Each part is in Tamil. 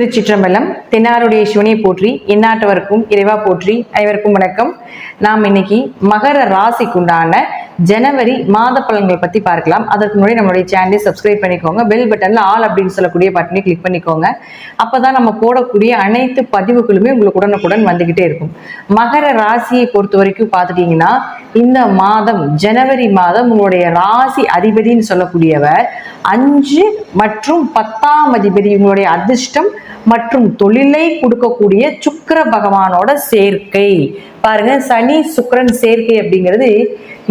திருச்சிற்றம்பலம் தென்னாருடைய சிவனை போற்றி எந்நாட்டவருக்கும் இறைவா போற்றி அனைவருக்கும் வணக்கம். நாம் இன்னைக்கு மகர ராசிக்குண்டான ஜனவரி மாத பலன்கள் பத்தி பார்க்கலாம். அதற்கு முன்னாடி நம்மளுடைய சேனலை சப்ஸ்கிரைப் பண்ணிக்கோங்க. பெல் பட்டன்ல ஆல் அப்படின்னு சொல்லக்கூடிய பட்டனை கிளிக் பண்ணிக்கோங்க. அப்பதான் நம்ம போடக்கூடிய அனைத்து பதிவுகளுமே உங்களுக்கு உடனுக்குடன் வந்துகிட்டே இருக்கும். மகர ராசியை பொறுத்த வரைக்கும் பார்த்துட்டிங்கன்னா இந்த மாதம் ஜனவரி மாதம் உங்களுடைய ராசி அதிபதின்னு சொல்லக்கூடியவர் அஞ்சு மற்றும் பத்தாம் அதிபதி உங்களுடைய அதிர்ஷ்டம் மற்றும் தொழிலை கொடுக்கக்கூடிய சுக்கர பகவானோட சேர்க்கை. பாருங்க சனி சுக்கரன் சேர்க்கை அப்படிங்கிறது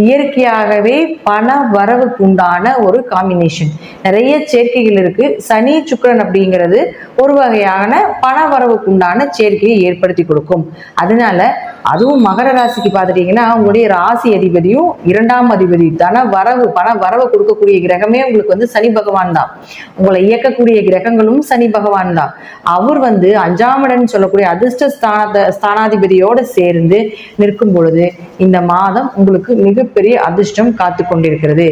இயற்கையாகவே பண வரவுக்கு உண்டான ஒரு காம்பினேஷன் நிறைய சேர்க்கைகள் இருக்கு. சனி சுக்கரன் அப்படிங்கிறது ஒரு வகையான பண வரவுக்கு உண்டான சேர்க்கையை ஏற்படுத்தி கொடுக்கும். அதனால அதுவும் மகர ராசிக்கு பார்த்துட்டீங்கன்னா உங்களுடைய ராசி அதிபதியும் இரண்டாம் அதிபதி தன வரவு பண வரவு கொடுக்கக்கூடிய கிரகமே உங்களுக்கு வந்து சனி பகவான் தான். உங்களை இயக்கக்கூடிய கிரகங்களும் சனி பகவான் தான். அவர் வந்து அஞ்சாமடன் சொல்லக்கூடிய அதிர்ஷ்ட ஸ்தான ஸ்தானாதிபதியோட சேர்ந்து நிற்கும் பொழுது இந்த மாதம் உங்களுக்கு மிகப்பெரிய அதிர்ஷ்டம் காத்து கொண்டிருக்கிறது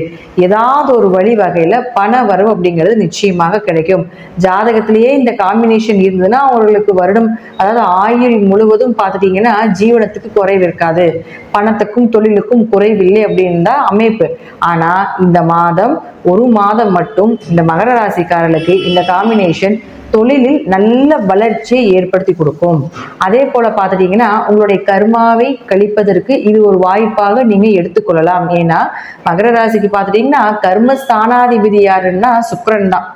ஏதாவது ஒரு வழி வகையில பண வரவு அப்படிங்கிறது நிச்சயமாக கிடைக்கும். ஜாதகத்திலேயே இந்த காம்பினேஷன் இருந்ததுன்னா அவர்களுக்கு வருடம் அதாவது ஆயுள் முழுவதும் பார்த்துட்டீங்கன்னா ஜீவனத்துக்கு குறைவு இருக்காது. பணத்துக்கும் தொழிலுக்கும் குறைவில்லை அப்படின்னு தான் அமைப்பு. ஆனா இந்த மாதம் ஒரு மாதம் மட்டும் இந்த மகர ராசிக்காரர்களுக்கு இந்த காம்பினேஷன் தொழிலில் நல்ல வளர்ச்சியை ஏற்படுத்தி கொடுக்கும். அதே போல பார்த்துட்டீங்கன்னா உங்களுடைய கர்மாவை கழிப்பதற்கு இது ஒரு வாய்ப்பாக நீங்க எடுத்துக்கொள்ளலாம். ஏன்னா மகர ராசிக்கு பார்த்துட்டீங்கன்னா கர்ம ஸ்தானாதிபதி யாருன்னா சுக்கரன் தான்.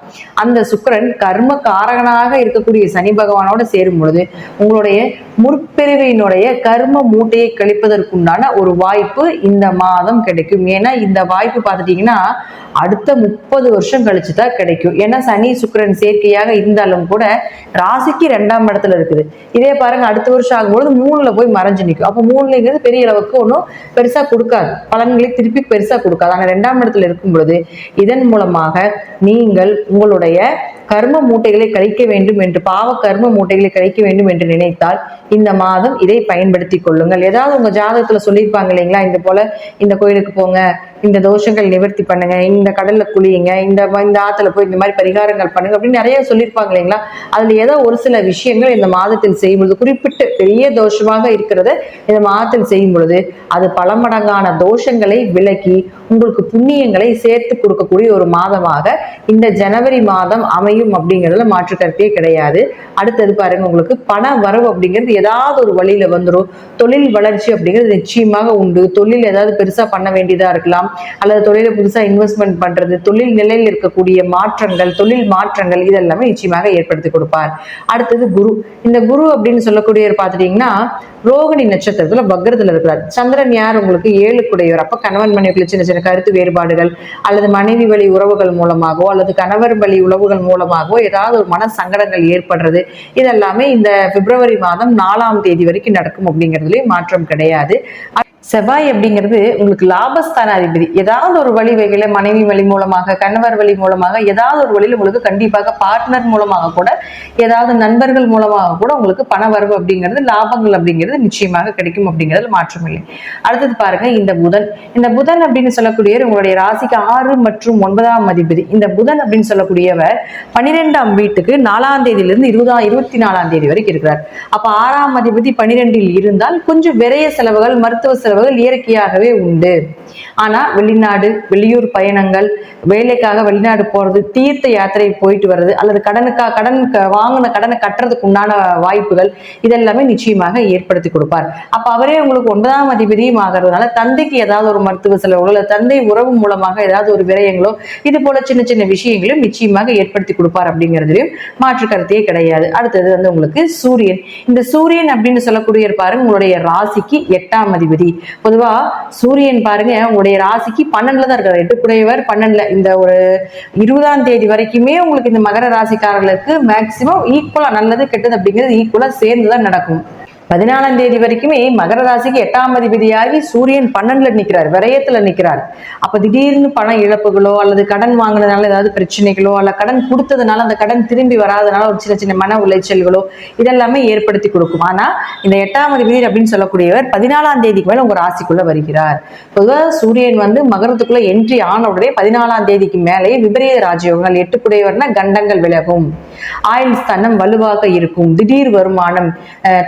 அந்த சுக்கரன் கர்ம காரகனாக இருக்கக்கூடிய சனி பகவானோட சேரும் பொழுது உங்களுடைய முற்பிரிவினுடைய கர்ம மூட்டையை கழிப்பதற்குண்டான ஒரு வாய்ப்பு இந்த மாதம் கிடைக்கும். ஏன்னா இந்த வாய்ப்பு பார்த்துட்டீங்கன்னா அடுத்த முப்பது வருஷம் கழிச்சு தான் கிடைக்கும். ஏன்னா சனி சுக்கரன் சேர்க்கையாக இருந்தாலும் கூட ராசிக்கு ரெண்டாம் இடத்துல இருக்குது. இதே பாருங்க அடுத்த வருஷம் ஆகும்பொழுது மூணுல போய் மறைஞ்சு நிற்கும் அப்போ மூணுலங்கிறது பெரிய அளவுக்கு ஒன்றும் பெருசாக கொடுக்காது. பலன்களை திருப்பி பெருசாக கொடுக்காது. ஆனால் ரெண்டாம் இடத்துல இருக்கும் பொழுது இதன் மூலமாக நீங்கள் உங்களுடைய கர்ம மூட்டைகளை கழிக்க வேண்டும் என்று பாவ கர்ம மூட்டைகளை கழிக்க வேண்டும் என்று நினைத்தால் இந்த மாதம் இதை பயன்படுத்தி கொள்ளுங்கள். ஏதாவது உங்க ஜாதகத்துல சொல்லியிருப்பாங்க இல்லைங்களா? இந்த போல இந்த கோயிலுக்கு போங்க இந்த தோஷங்கள் நிவர்த்தி பண்ணுங்க இந்த கடல்ல குளியுங்க இந்த இந்த ஆத்துல போய் இந்த மாதிரி பரிகாரங்கள் பண்ணுங்க அப்படின்னு நிறைய சொல்லியிருப்பாங்க இல்லைங்களா? அதுல ஏதோ ஒரு சில விஷயங்கள் இந்த மாதத்தில் செய்யும் பொழுது குறிப்பிட்டு பெரிய தோஷமாக இருக்கிறத இந்த மாதத்தில் செய்யும் பொழுது அது பல மடங்கான தோஷங்களை விலக்கி உங்களுக்கு புண்ணியங்களை சேர்த்து கொடுக்கக்கூடிய ஒரு மாதமாக இந்த ஜனவரி மாதம் அமையும் அப்படிங்கிறதுல மாற்று கருத்தே கிடையாது. அடுத்தது பாருங்க உங்களுக்கு பண வரவு அப்படிங்கிறது ஏதாவது ஒரு வழியில வந்துடும் தொழில் வளர்ச்சி அப்படிங்கிறது நிச்சயமாக உண்டு. தொழில் ஏதாவது பெருசா பண்ண வேண்டியதா இருக்கலாம். அல்லது தொழிலை புதுசா இன்வெஸ்ட்மெண்ட் பண்றது தொழில் நிலையில் இருக்கக்கூடிய மாற்றங்கள் தொழில் மாற்றங்கள் இதெல்லாமே நிச்சயமாக ஏற்படுத்தி கொடுப்பார். அடுத்தது குரு. இந்த குரு அப்படின்னு சொல்லக்கூடியவர் பார்த்துட்டீங்கன்னா ரோகிணி நட்சத்திரத்துல பக்ரத்துல இருக்கிறார். சந்திரன் யார்? உங்களுக்கு ஏழு குடையவர் அப்ப கணவன் மனைவிக்குள்ள சின்ன சின்ன கருத்து வேறுபாடுகள் அல்லது மனைவி வழி உறவுகள் மூலமாகவோ அல்லது கணவர் வழி உறவுகள் மூலமாகவோ ஏதாவது ஒரு மன சங்கடங்கள் ஏற்படுறது. இதெல்லாமே இந்த பிப்ரவரி மாதம் நாலாம் தேதி வரைக்கும் நடக்கும் அப்படிங்கிறதுலயும் மாற்றம் கிடையாது. செவ்வாய் அப்படிங்கிறது உங்களுக்கு லாபஸ்தானாதிபதி. ஏதாவது ஒரு வழி வகையில மனைவி வழி மூலமாக கணவர் வழி மூலமாக ஏதாவது ஒரு வழியில் உங்களுக்கு கண்டிப்பாக பார்ட்னர் மூலமாக கூட ஏதாவது நண்பர்கள் மூலமாக கூட உங்களுக்கு பண வரவு அப்படிங்கிறது லாபங்கள் அப்படிங்கிறது நிச்சயமாக கிடைக்கும் அப்படிங்கிறதுல மாற்றம் இல்லை. அடுத்தது பாருங்க இந்த புதன். இந்த புதன் அப்படின்னு சொல்லக்கூடியவர் உங்களுடைய ராசிக்கு ஆறு மற்றும் ஒன்பதாம் அதிபதி. இந்த புதன் அப்படின்னு சொல்லக்கூடியவர் பனிரெண்டாம் வீட்டுக்கு நாலாம் தேதியிலிருந்து இருபதாம் இருபத்தி நாலாம் தேதி வரைக்கும் இருக்கிறார். அப்ப ஆறாம் அதிபதி பன்னிரெண்டில் இருந்தால் கொஞ்சம் விரைய செலவுகள் மருத்துவ செலவு உணர்வுகள் இயற்கையாகவே உண்டு. ஆனா வெளிநாடு வெளியூர் பயணங்கள் வேலைக்காக வெளிநாடு போறது தீர்த்த யாத்திரை போயிட்டு வர்றது அல்லது கடனுக்காக கடன் வாங்கின கடனை கட்டுறதுக்கு உண்டான வாய்ப்புகள் இதெல்லாமே நிச்சயமாக ஏற்படுத்தி கொடுப்பார். அப்ப அவரே உங்களுக்கு ஒன்பதாம் அதிபதியும் ஆகிறதுனால தந்தைக்கு ஏதாவது ஒரு மருத்துவ செலவுகளோ அல்லது தந்தை உறவு மூலமாக ஏதாவது ஒரு விரயங்களோ இது போல சின்ன சின்ன விஷயங்களும் நிச்சயமாக ஏற்படுத்தி கொடுப்பார் அப்படிங்கிறதுலையும் மாற்று கருத்தே கிடையாது. அடுத்தது வந்து உங்களுக்கு சூரியன். இந்த சூரியன் அப்படின்னு சொல்லக்கூடிய பாருங்க உங்களுடைய ராசிக்கு எட்டாம் அதிபதி. பொதுவா சூரியன் பாருங்க உங்களுடைய ராசிக்கு பன்னெண்டுல தான் இருக்காரு. எட்டுக்குடையவர் பன்னெண்டுல. இந்த ஒரு இருபதாம் தேதி வரைக்குமே உங்களுக்கு இந்த மகர ராசிக்காரர்களுக்கு மேக்சிமம் ஈக்குவலா நல்லது கெட்டது அப்படிங்கிறது ஈக்குவலா சேர்ந்து தான் நடக்கும். பதினாலாம் தேதி வரைக்குமே மகர ராசிக்கு எட்டாம் அதிபதியாகி சூரியன் பன்னெண்டுல நிற்கிறார் விரயத்துல நிற்கிறார் அப்ப திடீர்னு பணம் இழப்புகளோ அல்லது கடன் வாங்கினதுனால ஏதாவது பிரச்சனைகளோ அல்ல கடன் கொடுத்ததுனால அந்த கடன் திரும்பி வராதனால ஒரு சின்ன சின்ன மன உளைச்சல்களோ இதெல்லாமே ஏற்படுத்தி கொடுக்கும். ஆனா இந்த எட்டாம் அதிபதி அப்படின்னு சொல்லக்கூடியவர் பதினாலாம் தேதிக்கு மேல உங்க ராசிக்குள்ள வருகிறார். பொதுவாக சூரியன் வந்து மகரத்துக்குள்ள என்ட்ரி ஆன உடனே பதினாலாம் தேதிக்கு மேலே விபரீத ராஜயோகங்கள் எட்டுக்குடையவர்னா கண்டங்கள் விலகும். ஆயுள் ஸ்தானம் வலுவாக இருக்கும். திடீர் வருமானம்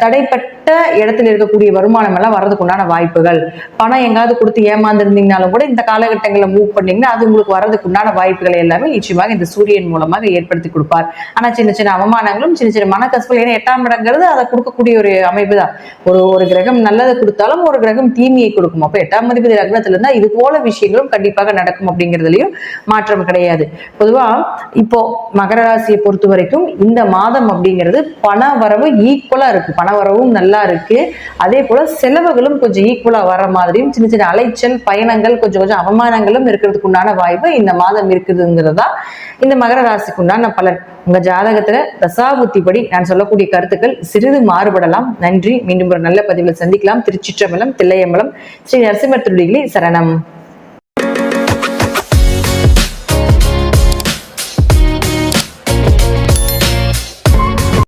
தடைப்பட்ட தடைப்பட்ட இடத்துல இருக்கக்கூடிய வருமானம் எல்லாம் வர்றதுக்கு உண்டான வாய்ப்புகள். பணம் எங்காவது கொடுத்து ஏமாந்துருந்தீங்கனாலும் கூட இந்த காலகட்டங்களில் மூவ் பண்ணீங்கன்னா அது உங்களுக்கு வர்றதுக்கு உண்டான வாய்ப்புகள் எல்லாமே நிச்சயமாக இந்த சூரியன் மூலமாக ஏற்படுத்தி கொடுப்பார். ஆனா சின்ன சின்ன அவமானங்களும் சின்ன சின்ன மனக்கசப்புகள் ஏன்னா எட்டாம் இடங்கிறது அதை கொடுக்கக்கூடிய ஒரு அமைப்பு தான். ஒரு ஒரு கிரகம் நல்லதை கொடுத்தாலும் ஒரு கிரகம் தீமையை கொடுக்கும். அப்போ எட்டாம் அதிபதி லக்னத்துல இருந்தா இது போல விஷயங்களும் கண்டிப்பாக நடக்கும் அப்படிங்கிறதுலயும் மாற்றம் கிடையாது. பொதுவா இப்போ மகர ராசியை பொறுத்த வரைக்கும் இந்த மாதம் அப்படிங்கிறது பண வரவு ஈக்குவலா இருக்கு. பண வரவும் நல்ல இருக்கு. அதே போல செலவுகளும் கொஞ்சம் ஈக்குவலா வர மாதிரியும் சின்ன சின்ன அலைச்சல் பயணங்கள் கொஞ்சம் கொஞ்சம் அவமானங்களும் இருக்கிறதுக்கு உண்டான வாய்ப்பு இந்த மாதம் இருக்குதுங்கிறதா இந்த மகர ராசிக்கு உண்டான பலன். உங்க ஜாதகத்துல தசாபுத்திப்படி நான் சொல்லக்கூடிய கருத்துக்கள் சிறிது மாறுபடலாம். நன்றி. மீண்டும் ஒரு நல்ல பதிவில் சந்திக்கலாம். திருச்சிற்றம்பலம் தில்லையம்பலம் ஸ்ரீ நரசிம்மர் திருடிகளி சரணம்.